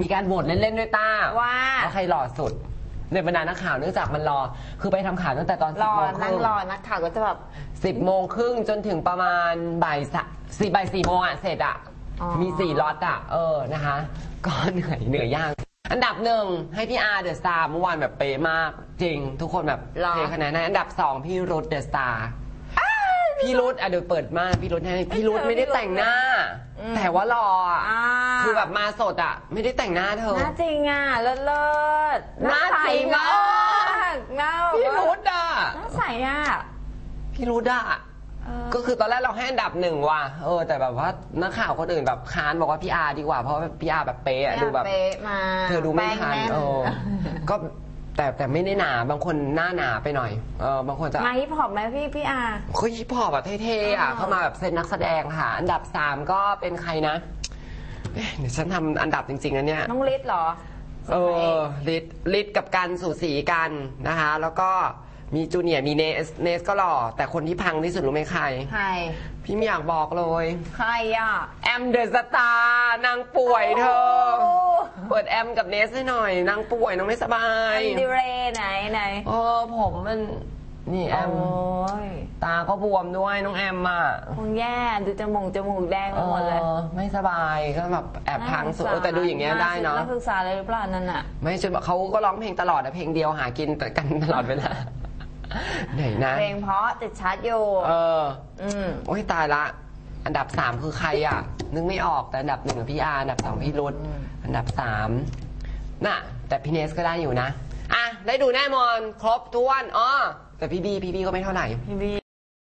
มีการโหวตเล่นๆด้วยต้าว่าว่า ใครหล่อสุด ในบรรดานักข่าวเนื่องจากมันรอ คือไปทำข่าวตั้งแต่ตอนรสิบอโมงคนั่รึ่งงรอนักข่าวก็จะแบบ สิบโมงครึ่งจนถึงประมาณบ่ายสะสี่บ่ายสี่โมงอะเสร็จอะ อ๋อ มีสี่ล็อตอะ เออนะคะ ก็เหนื่อยเหนื่อยยาก อันดับหนึ่งให้พี่อาร์เดอะสตาร์เมื่อวานแบบเป๊ะมากจริง ทุกคนแบบเทคะแนนให้อันดับสองพี่รุธเดอะสตาร์ พี่รุธอะเดี๋ยวเปิดมากพี่รุธให้พี่รุธไม่ได้แต่งหน้า แต่ว่ารออะ อ่า คือแบบมาสดอะ ไม่ได้แต่งหน้าเธอ หน้าจริงอะเลิศเลิศหน้าจริงใสอะมาก หน้าแบบพี่ว่ารุธอะ หน้าใสอะ พี่รุธอะเออก็คือตอนแรกเราให้อันดับหนึ่งว่ะ เออ แต่แบบว่านักข่าวคนอื่นแบบค้านบอกว่าพี่อาร์ดีกว่า เพราะว่าพี่อาร์แบบเป๊ะอะดูแบบเป๊ะมาเธอดูไม่ทันแป้งแเออก็แต่แต่ไม่ได้หนาบางคนหน้าหนาไปหน่อยเออบางคนจะมาฮิปฮอปไหมพี่พี่อาเขาฮิปฮอปแบบเท่ๆอะอ๋อเข้ามาแบบเซตนักแสดงค่ะ อันดับสามก็เป็นใครนะ เอ๊ะเดี๋ยวฉันทำอันดับจริงๆนะเนี่ย น้องลิศเหรอ เออลิดลิดกับกันสู่สีกันนะคะ แล้วก็มีจูเนียร์มีเนสเนสก็หล่อ แต่คนที่พังที่สุดรู้ไหมใคร ใคร พี่ไม่อยากบอกเลย ใครอะแอมเดอะสตาร์นางป่วยเธอโอ้เปิดแอมกับเนสให้หน่อย นางป่วยนางไม่สบายอันดิเรไหนไหน เออผมมัน นี่แอมโอ้ยตาก็บวมด้วยน้องแอมอะคงแย่ดูจมูกจมูกแดงไปหมดเลยออไม่สบายก็แบบแอบพังสุดเออแต่ดูอย่างเงี้ยได้เนาะ นักศึกษาเลยหรือเปล่านั่นอะ ไม่ใช่แบบเขาก็ร้องเพลงตลอดอะเพลงเดียวหากินแต่กันตลอดเวลา ไหนนะ เพลงเพราะติดชาร์จอยู่เออ อืม โอ้ยตายละ อันดับสามคือใครอะ นึกไม่ออกแต่อันดับหนึ่งพี่อาร์อันดับสองพี่รุธอันดับสามน่ะ แต่พี่เนสก็ได้อยู่นะ อะ ได้ดูแน่นอน ครบถ้วนอ๋อแต่พี่บีพี่บีก็ไม่เท่าไหร่ พี่บี